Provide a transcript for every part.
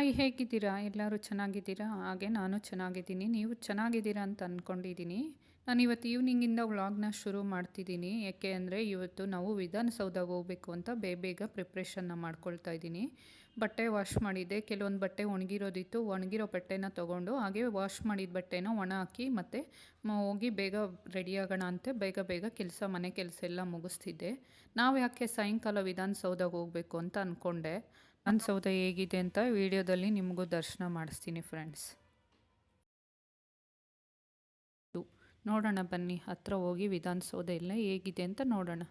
Hi ಹೇಗಿದ್ದೀರಾ? ಎಲ್ಲರೂ ಚೆನ್ನಾಗಿದ್ದೀರಾ? ಹಾಗೆ ನಾನು ಚೆನ್ನಾಗಿದ್ದೀನಿ. ನೀವು ಚೆನ್ನಾಗಿದ್ದೀರಾ ಅಂತ ಅಂದ್ಕೊಂಡಿದ್ದೀನಿ ನಾನು ಇವತ್ತು ಈವ್ನಿಂಗಿಂದ ವ್ಲಾಗ್ನ ಶುರು ಮಾಡ್ತಿದ್ದೀನಿ. ಯಾಕೆ ಅಂದರೆ ಇವತ್ತು ನಾವು ವಿಧಾನಸೌಧಗೆ ಹೋಗಬೇಕು ಅಂತ ಬೇಗ ಬೇಗ ಪ್ರಿಪ್ರೇಷನ್ನ ಮಾಡ್ಕೊಳ್ತಾ ಇದ್ದೀನಿ. ಬಟ್ಟೆ ವಾಶ್ ಮಾಡಿದ್ದೆ. ಕೆಲವೊಂದು ಬಟ್ಟೆ ಒಣಗಿರೋದಿತ್ತು. ಒಣಗಿರೋ ಬಟ್ಟೆನ ತೊಗೊಂಡು ಹಾಗೆ ವಾಶ್ ಮಾಡಿದ ಬಟ್ಟೆನ ಒಣ ಹಾಕಿ ಮತ್ತು ಹೋಗಿ ಬೇಗ ರೆಡಿ ಆಗೋಣ ಅಂತ ಬೇಗ ಬೇಗ ಕೆಲಸ, ಮನೆ ಕೆಲಸ ಎಲ್ಲ ಮುಗಿಸ್ತಿದ್ದೆ. ನಾವು ಯಾಕೆ ಸಾಯಂಕಾಲ ವಿಧಾನಸೌಧಗೆ ಹೋಗಬೇಕು ಅಂತ ಅಂದ್ಕೊಂಡೆ ವಿಧಾನಸೌಧ ಹೇಗಿದೆ ಅಂತ ವಿಡಿಯೋದಲ್ಲಿ ನಿಮಗೂ ದರ್ಶನ ಮಾಡಿಸ್ತೀನಿ ಫ್ರೆಂಡ್ಸ್ ನೋಡೋಣ ಬನ್ನಿ, ಹತ್ರ ಹೋಗಿ ವಿಧಾನಸೌಧ ಎಲ್ಲ ಹೇಗಿದೆ ಅಂತ ನೋಡೋಣ.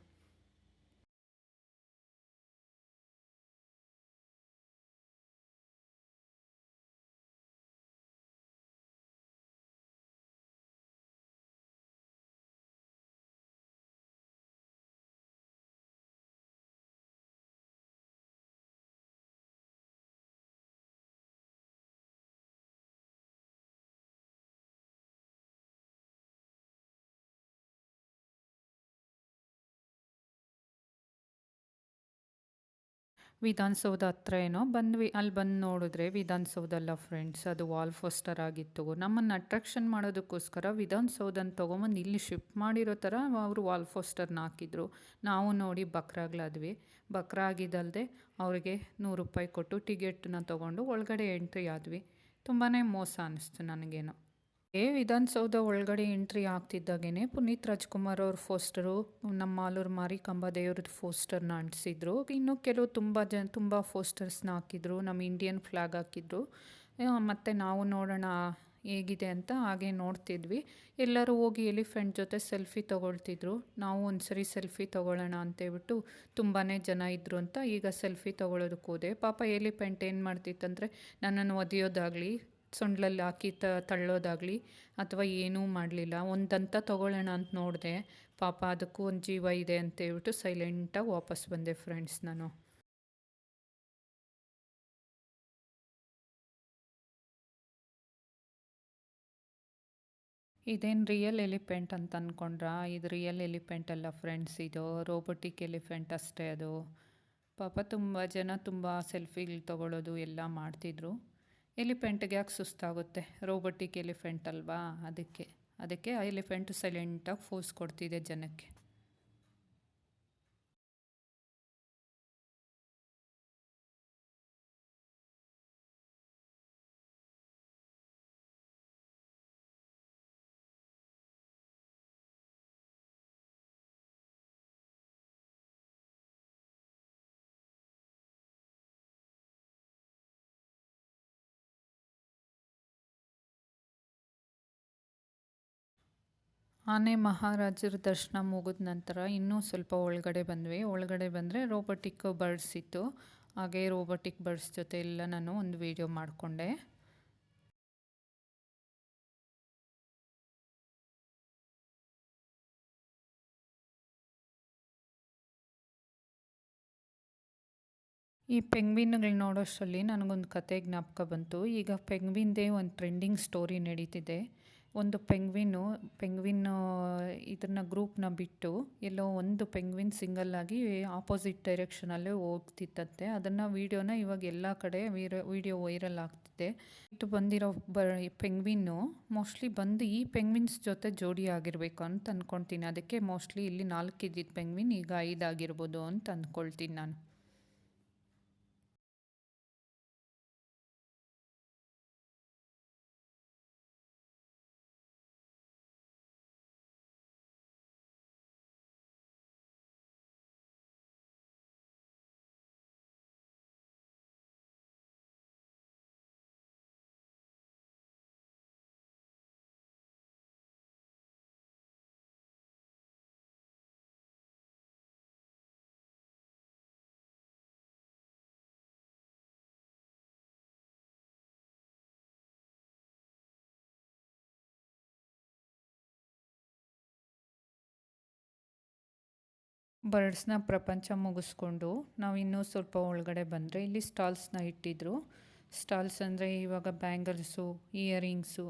ವಿಧಾನಸೌಧ ಹತ್ರ ಏನೋ ಬಂದ್ವಿ, ಅಲ್ಲಿ ಬಂದು ನೋಡಿದ್ರೆ ವಿಧಾನಸೌಧ ಅಲ್ಲ ಫ್ರೆಂಡ್ಸ್ ಅದು ವಾಲ್ ಫೋಸ್ಟರ್ ಆಗಿತ್ತು. ನಮ್ಮನ್ನು ಅಟ್ರಾಕ್ಷನ್ ಮಾಡೋದಕ್ಕೋಸ್ಕರ ವಿಧಾನಸೌಧನ ತೊಗೊಂಬಂದು ಇಲ್ಲಿ ಶಿಫ್ಟ್ ಮಾಡಿರೋ ಥರ ಅವರು ವಾಲ್ ಫೋಸ್ಟರ್ನ ಹಾಕಿದ್ರು. ನಾವು ನೋಡಿ ಬಕ್ರಾಗ್ಲಾದ್ವಿ. ಬಕ್ರ ಆಗಿದ್ದಲ್ಲದೆ ಅವರಿಗೆ ನೂರು ರೂಪಾಯಿ ಕೊಟ್ಟು ಟಿಕೆಟ್ನ ತೊಗೊಂಡು ಒಳಗಡೆ ಎಂಟ್ರಿ ಆದ್ವಿ. ತುಂಬಾ ಮೋಸ ಅನ್ನಿಸ್ತು ನನಗೇನೋ. ವಿಧಾನಸೌಧ ಒಳಗಡೆ ಎಂಟ್ರಿ ಆಗ್ತಿದ್ದಾಗೇನೆ ಪುನೀತ್ ರಾಜ್ಕುಮಾರ್ ಅವ್ರ ಫೋಸ್ಟರು ನಮ್ಮ ಮಾಲೂರು ಮಾರಿಕಾಂಬ ದೇವ್ರದ್ದು ಫೋಸ್ಟರ್ನ ಅಂಟಿಸಿದ್ರು ಇನ್ನು ಕೆಲವು ತುಂಬ ಜನ ತುಂಬ ಫೋಸ್ಟರ್ಸ್ನ ಹಾಕಿದ್ರು ನಮ್ಮ ಇಂಡಿಯನ್ ಫ್ಲಾಗ್ ಹಾಕಿದ್ರು. ಮತ್ತು ನಾವು ನೋಡೋಣ ಹೇಗಿದೆ ಅಂತ ಹಾಗೆ ನೋಡ್ತಿದ್ವಿ. ಎಲ್ಲರೂ ಹೋಗಿ ಎಲಿಫೆಂಟ್ ಜೊತೆ ಸೆಲ್ಫಿ ತೊಗೊಳ್ತಿದ್ರು. ನಾವು ಒಂದು ಸರಿ ಸೆಲ್ಫಿ ತೊಗೊಳ್ಳೋಣ ಅಂತೇಳ್ಬಿಟ್ಟು ತುಂಬಾ ಜನ ಇದ್ದರು ಅಂತ ಈಗ ಸೆಲ್ಫಿ ತೊಗೊಳೋದಕ್ಕೆ ಹೋದೆ ಪಾಪ ಎಲಿಫೆಂಟ್ ಏನು ಮಾಡ್ತಿತ್ತಂದರೆ, ನನ್ನನ್ನು ಒದೆಯೋದಾಗಲಿ ಸೊಂಡ್ಲಲ್ಲಿ ಹಾಕಿ ತ, ತಳ್ಳೋದಾಗಲಿ ಅಥವಾ ಏನೂ ಮಾಡಲಿಲ್ಲ. ಒಂದಂತ ತೊಗೊಳ್ಳೋಣ ಅಂತ ನೋಡಿದೆ. ಪಾಪ ಅದಕ್ಕೂ ಒಂದು ಜೀವ ಇದೆ ಅಂತ ಹೇಳ್ಬಿಟ್ಟು ಸೈಲೆಂಟಾಗಿ ವಾಪಸ್ ಬಂದೆ ಫ್ರೆಂಡ್ಸ್ ನಾನು. ಇದೇನು ರಿಯಲ್ ಎಲಿಫೆಂಟ್ ಅಂತ ಅಂದ್ಕೊಂಡ್ರಾ ಇದು ರಿಯಲ್ ಎಲಿಫೆಂಟ್ ಅಲ್ಲ ಫ್ರೆಂಡ್ಸ್ ಇದು. ರೋಬೋಟಿಕ್ ಎಲಿಫೆಂಟ್ ಅಷ್ಟೇ ಅದು. ಪಾಪ ತುಂಬ ಜನ ತುಂಬ ಸೆಲ್ಫಿಗಳು ತೊಗೊಳ್ಳೋದು ಎಲ್ಲ ಮಾಡ್ತಿದ್ರು. ಎಲಿಫೆಂಟ್ಗೆ ಯಾಕೆ ಸುಸ್ತಾಗುತ್ತೆ? ರೋಬೋಟಿಕ್ ಎಲಿಫೆಂಟ್ ಅಲ್ವಾ? ಅದಕ್ಕೆ ಅದಕ್ಕೆ ಆ ಎಲಿಫೆಂಟ್ ಸೈಲೆಂಟಾಗಿ ಫೋಸ್ ಕೊಡ್ತಿದೆ ಜನಕ್ಕೆ. ಆನೆ ಮಹಾರಾಜರ ದರ್ಶನ ಮುಗಿದ ನಂತರ ಇನ್ನೂ ಸ್ವಲ್ಪ ಒಳಗಡೆ ಬಂದ್ವಿ. ಒಳಗಡೆ ಬಂದರೆ ರೋಬೋಟಿಕ್ ಬರ್ಡ್ಸ್ ಇತ್ತು. ಹಾಗೆ ರೋಬೋಟಿಕ್ ಬರ್ಡ್ಸ್ ಜೊತೆ ಎಲ್ಲ ನಾನು ಒಂದು ವಿಡಿಯೋ ಮಾಡಿಕೊಂಡೆ. ಈ ಪೆಂಗ್ವಿನ್ಗಳು ನೋಡೋಷ್ಟರಲ್ಲಿ ನನಗೊಂದು ಕತೆ ಜ್ಞಾಪಕ ಬಂತು. ಈಗ ಪೆಂಗ್ವಿನ್ದೇ ಒಂದು ಟ್ರೆಂಡಿಂಗ್ ಸ್ಟೋರಿ ನಡೀತಿದೆ. ಒಂದು ಪೆಂಗ್ವಿನ್ನು ಪೆಂಗ್ವಿನ್ ಇದನ್ನು ಗ್ರೂಪ್ನ ಬಿಟ್ಟು ಎಲ್ಲೋ ಒಂದು ಪೆಂಗ್ವಿನ್ ಸಿಂಗಲ್ಲಾಗಿ ಆಪೋಸಿಟ್ ಡೈರೆಕ್ಷನಲ್ಲೇ ಹೋಗ್ತಿತ್ತಂತೆ. ಅದನ್ನು ವೀಡಿಯೋನ ಇವಾಗ ಎಲ್ಲ ಕಡೆ ವೀರ, ವೀಡಿಯೋ ವೈರಲ್ ಆಗ್ತಿದೆ. ಇಟ್ಟು ಬಂದಿರೋ ಬ ಪೆಂಗ್ವಿನ್ನು ಮೋಸ್ಟ್ಲಿ ಬಂದು ಈ ಪೆಂಗ್ವಿನ್ಸ್ ಜೊತೆ ಜೋಡಿ ಆಗಿರಬೇಕು ಅಂತ ಅಂದ್ಕೊಳ್ತೀನಿ ಅದಕ್ಕೆ ಮೋಸ್ಟ್ಲಿ ಇಲ್ಲಿ ನಾಲ್ಕು ಇದ್ದಿದ್ದು ಪೆಂಗ್ವಿನ್, ಈಗ ಐದಾಗಿರ್ಬೋದು ಅಂತ ಅಂದ್ಕೊಳ್ತೀನಿ ನಾನು. ಬರ್ಡ್ಸ್ನ ಪ್ರಪಂಚ ಮುಗಿಸ್ಕೊಂಡು ನಾವು ಇನ್ನೂ ಸ್ವಲ್ಪ ಒಳಗಡೆ ಬಂದರೆ ಇಲ್ಲಿ ಸ್ಟಾಲ್ಸ್ನ ಇಟ್ಟಿದ್ರು. ಸ್ಟಾಲ್ಸ್ ಅಂದರೆ ಇವಾಗ ಬ್ಯಾಂಗಲ್ಸು, ಇಯರಿಂಗ್ಸು,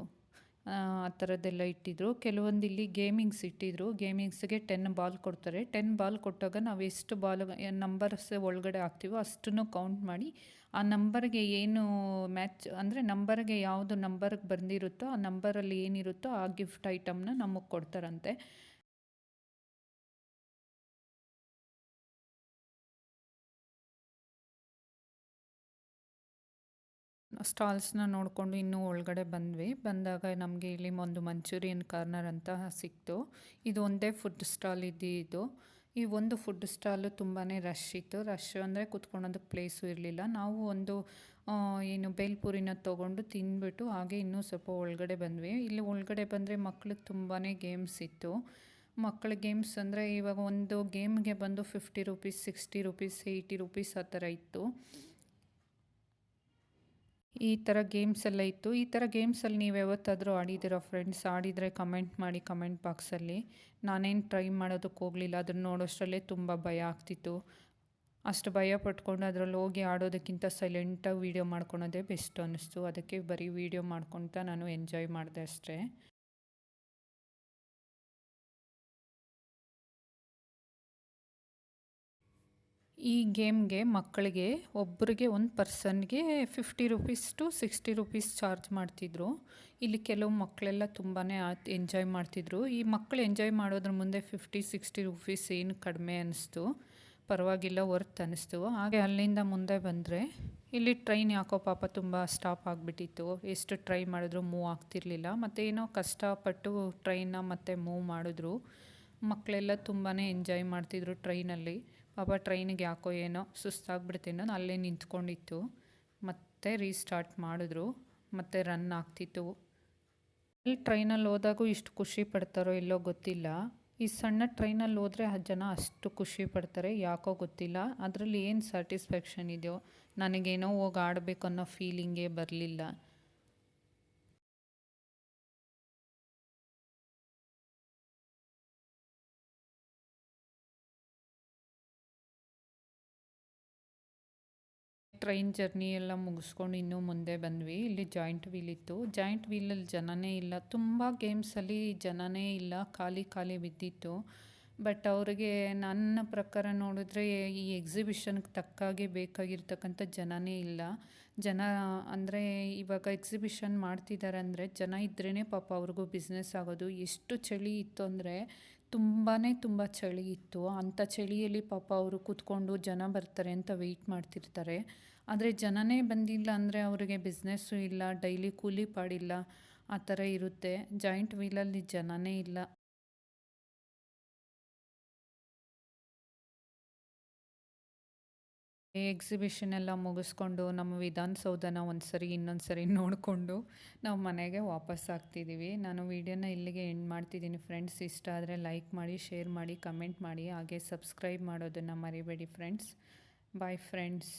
ಆ ಥರದ್ದೆಲ್ಲ ಇಟ್ಟಿದ್ರು. ಕೆಲವೊಂದು ಇಲ್ಲಿ ಗೇಮಿಂಗ್ಸ್ ಇಟ್ಟಿದ್ರು. ಗೇಮಿಂಗ್ಸ್ಗೆ ಟೆನ್ ಬಾಲ್ ಕೊಡ್ತಾರೆ. ಟೆನ್ ಬಾಲ್ ಕೊಟ್ಟಾಗ ನಾವು ಎಷ್ಟು ಬಾಲ್, ನಂಬರ್ಸ್ ಒಳಗಡೆ ಹಾಕ್ತೀವೋ ಅಷ್ಟನ್ನು ಕೌಂಟ್ ಮಾಡಿ ಆ ನಂಬರ್ಗೆ ಏನು ಮ್ಯಾಚ್, ಅಂದರೆ ನಂಬರ್ಗೆ ಯಾವುದು ನಂಬರ್ಗೆ ಬಂದಿರುತ್ತೋ ಆ ನಂಬರಲ್ಲಿ ಏನಿರುತ್ತೋ ಆ ಗಿಫ್ಟ್ ಐಟಮ್ನ ನಮಗೆ ಕೊಡ್ತಾರಂತೆ. ಸ್ಟಾಲ್ಸ್ನ ನೋಡಿಕೊಂಡು ಇನ್ನೂ ಒಳಗಡೆ ಬಂದ್ವಿ. ಬಂದಾಗ ನಮಗೆ ಇಲ್ಲಿ ಒಂದು ಮಂಚೂರಿಯನ್ ಕಾರ್ನರ್ ಅಂತ ಸಿಕ್ತು. ಇದು ಒಂದೇ ಫುಡ್ ಸ್ಟಾಲ್ ಇದ್ದಿದ್ದು ಈ ಒಂದು ಫುಡ್ ಸ್ಟಾಲು ತುಂಬಾ ರಶ್ ಇತ್ತು. ರಶ್ ಅಂದರೆ ಕುತ್ಕೊಳ್ಳೋದಕ್ಕೆ ಪ್ಲೇಸು ಇರಲಿಲ್ಲ. ನಾವು ಒಂದು ಏನು ಬೇಲ್ಪುರಿನ ತೊಗೊಂಡು ತಿಂದ್ಬಿಟ್ಟು ಹಾಗೆ ಇನ್ನೂ ಸ್ವಲ್ಪ ಒಳಗಡೆ ಬಂದ್ವಿ. ಇಲ್ಲಿ ಒಳಗಡೆ ಬಂದರೆ ಮಕ್ಳಿಗೆ ತುಂಬಾ ಗೇಮ್ಸ್ ಇತ್ತು. ಮಕ್ಕಳ ಗೇಮ್ಸ್ ಅಂದರೆ ಇವಾಗ ಒಂದು ಗೇಮ್ಗೆ ಬಂದು fifty rupees, sixty rupees, eighty rupees ಆ ಥರ ಇತ್ತು. ಈ ಥರ ಗೇಮ್ಸ್ ಎಲ್ಲ ಇತ್ತು. ಈ ಥರ ಗೇಮ್ಸಲ್ಲಿ ನೀವು ಯಾವತ್ತಾದರೂ ಆಡಿದ್ದೀರಾ ಫ್ರೆಂಡ್ಸ್ ಆಡಿದರೆ ಕಮೆಂಟ್ ಮಾಡಿ ಕಮೆಂಟ್ ಬಾಕ್ಸಲ್ಲಿ ನಾನೇನು ಟ್ರೈ ಮಾಡೋದಕ್ಕೆ ಹೋಗಲಿಲ್ಲ. ಅದನ್ನು ನೋಡೋಷ್ಟರಲ್ಲೇ ತುಂಬ ಭಯ ಆಗ್ತಿತ್ತು. ಅಷ್ಟು ಭಯ ಪಟ್ಕೊಂಡು ಅದರಲ್ಲಿ ಹೋಗಿ ಆಡೋದಕ್ಕಿಂತ ಸೈಲೆಂಟಾಗಿ ವೀಡಿಯೋ ಮಾಡ್ಕೊಳೋದೇ ಬೆಸ್ಟ್ ಅನ್ನಿಸ್ತು. ಅದಕ್ಕೆ ಬರೀ ವೀಡಿಯೋ ಮಾಡ್ಕೊತ ನಾನು ಎಂಜಾಯ್ ಮಾಡಿದೆ ಅಷ್ಟೇ. ಈ ಗೇಮ್ಗೆ ಮಕ್ಕಳಿಗೆ ಒಬ್ಬರಿಗೆ ಒಂದು ಪರ್ಸನ್ಗೆ fifty rupees to sixty rupees charge ಮಾಡ್ತಿದ್ರು. ಇಲ್ಲಿ ಕೆಲವು ಮಕ್ಕಳೆಲ್ಲ ತುಂಬಾ ಎಂಜಾಯ್ ಮಾಡ್ತಿದ್ರು. ಈ ಮಕ್ಕಳು ಎಂಜಾಯ್ ಮಾಡೋದ್ರ ಮುಂದೆ ಫಿಫ್ಟಿ, ಸಿಕ್ಸ್ಟಿ ರುಪೀಸ್ ಏನು ಕಡಿಮೆ ಅನ್ನಿಸ್ತು ಪರವಾಗಿಲ್ಲ, ವರ್ತ್ ಅನ್ನಿಸ್ತು ಹಾಗೆ ಅಲ್ಲಿಂದ ಮುಂದೆ ಬಂದರೆ ಇಲ್ಲಿ ಟ್ರೈನ್ ಯಾಕೋ ಪಾಪ ತುಂಬ ಸ್ಟಾಪ್ ಆಗಿಬಿಟ್ಟಿತ್ತು. ಎಷ್ಟು ಟ್ರೈ ಮಾಡಿದ್ರು ಮೂವ್ ಆಗ್ತಿರ್ಲಿಲ್ಲ. ಮತ್ತು ಏನೋ ಕಷ್ಟಪಟ್ಟು ಟ್ರೈನ್ನ ಮತ್ತೆ ಮೂವ್ ಮಾಡಿದ್ರು. ಮಕ್ಕಳೆಲ್ಲ ತುಂಬಾ ಎಂಜಾಯ್ ಮಾಡ್ತಿದ್ರು ಟ್ರೈನಲ್ಲಿ. ಪಾಪ ಟ್ರೈನಿಗೆ ಯಾಕೋ ಏನೋ ಸುಸ್ತಾಗ್ಬಿಡ್ತೇನೋ ಅಲ್ಲೇ ನಿಂತ್ಕೊಂಡಿತ್ತು. ಮತ್ತೆ ರೀಸ್ಟಾರ್ಟ್ ಮಾಡಿದ್ರು. ಮತ್ತೆ ರನ್ ಆಗ್ತಿತ್ತು. ಅಲ್ಲಿ ಟ್ರೈನಲ್ಲಿ ಹೋದಾಗೂ ಇಷ್ಟು ಖುಷಿ ಪಡ್ತಾರೋ ಇಲ್ಲೋ ಗೊತ್ತಿಲ್ಲ. ಈ ಸಣ್ಣ ಟ್ರೈನಲ್ಲಿ ಹೋದರೆ ಜನ ಅಷ್ಟು ಖುಷಿ ಪಡ್ತಾರೆ, ಯಾಕೋ ಗೊತ್ತಿಲ್ಲ. ಅದರಲ್ಲಿ ಏನು ಸ್ಯಾಟಿಸ್ಫ್ಯಾಕ್ಷನ್ ಇದೆಯೋ, ನನಗೇನೋ ಹೋಗಿ ಆಡಬೇಕು ಅನ್ನೋ ಫೀಲಿಂಗೇ ಬರಲಿಲ್ಲ. ಟ್ರೈನ್ ಜರ್ನಿ ಎಲ್ಲ ಮುಗಿಸ್ಕೊಂಡು ಇನ್ನೂ ಮುಂದೆ ಬಂದ್ವಿ. ಇಲ್ಲಿ ಜಾಯಿಂಟ್ ವೀಲ್ ಇತ್ತು. ಜಾಯಿಂಟ್ ವೀಲಲ್ಲಿ ಜನನೇ ಇಲ್ಲ. ತುಂಬ ಗೇಮ್ಸಲ್ಲಿ ಜನನೇ ಇಲ್ಲ. ಖಾಲಿ ಖಾಲಿ ಬಿದ್ದಿತ್ತು. ಬಟ್ ಅವರಿಗೆ ನನ್ನ ಪ್ರಕಾರ ನೋಡಿದ್ರೆ ಈ ಎಕ್ಸಿಬಿಷನ್ಗೆ ತಕ್ಕಾಗೆ ಬೇಕಾಗಿರ್ತಕ್ಕಂಥ ಜನನೇ ಇಲ್ಲ. ಜನ ಅಂದರೆ ಇವಾಗ ಎಕ್ಸಿಬಿಷನ್ ಮಾಡ್ತಿದ್ದಾರೆ ಅಂದರೆ ಜನ ಇದ್ರೇ ಪಾಪ ಅವ್ರಿಗೂ ಬಿಸ್ನೆಸ್ ಆಗೋದು. ಎಷ್ಟು ಚಳಿ ಇತ್ತು ಅಂದರೆ ತುಂಬಾ ತುಂಬ ಚಳಿ ಇತ್ತು. ಅಂಥ ಚಳಿಯಲ್ಲಿ ಪಾಪ ಅವರು ಕೂತ್ಕೊಂಡು ಜನ ಬರ್ತಾರೆ ಅಂತ ವೆಯ್ಟ್ ಮಾಡ್ತಿರ್ತಾರೆ. ಆದರೆ ಜನನೇ ಬಂದಿಲ್ಲ ಅಂದರೆ ಅವರಿಗೆ ಬಿಸ್ನೆಸ್ಸು ಇಲ್ಲ ಡೈಲಿ ಕೂಲಿ ಪಾಡಿಲ್ಲ, ಆ ಥರ ಇರುತ್ತೆ. ಜಾಯಿಂಟ್ ವೀಲಲ್ಲಿ ಜನನೇ ಇಲ್ಲ. ಎಕ್ಸಿಬಿಷನ್ ಎಲ್ಲ ಮುಗಿಸ್ಕೊಂಡು ನಮ್ಮ ವಿಧಾನಸೌಧನ ಒಂದು ಸರಿ ಇನ್ನೊಂದು ಸರಿ ನೋಡಿಕೊಂಡು ನಾವು ಮನೆಗೆ ವಾಪಸ್ ಆಗ್ತಿದ್ದೀವಿ. ನಾನು ವೀಡಿಯೋನ ಇಲ್ಲಿಗೆ ಎಂಡ್ ಮಾಡ್ತಿದ್ದೀನಿ ಫ್ರೆಂಡ್ಸ್ ಇಷ್ಟ ಆದರೆ ಲೈಕ್ ಮಾಡಿ ಶೇರ್ ಮಾಡಿ ಕಮೆಂಟ್ ಮಾಡಿ, ಹಾಗೆ ಸಬ್ಸ್ಕ್ರೈಬ್ ಮಾಡೋದನ್ನು ಮರಿಬೇಡಿ ಫ್ರೆಂಡ್ಸ್ ಬಾಯ್ ಫ್ರೆಂಡ್ಸ್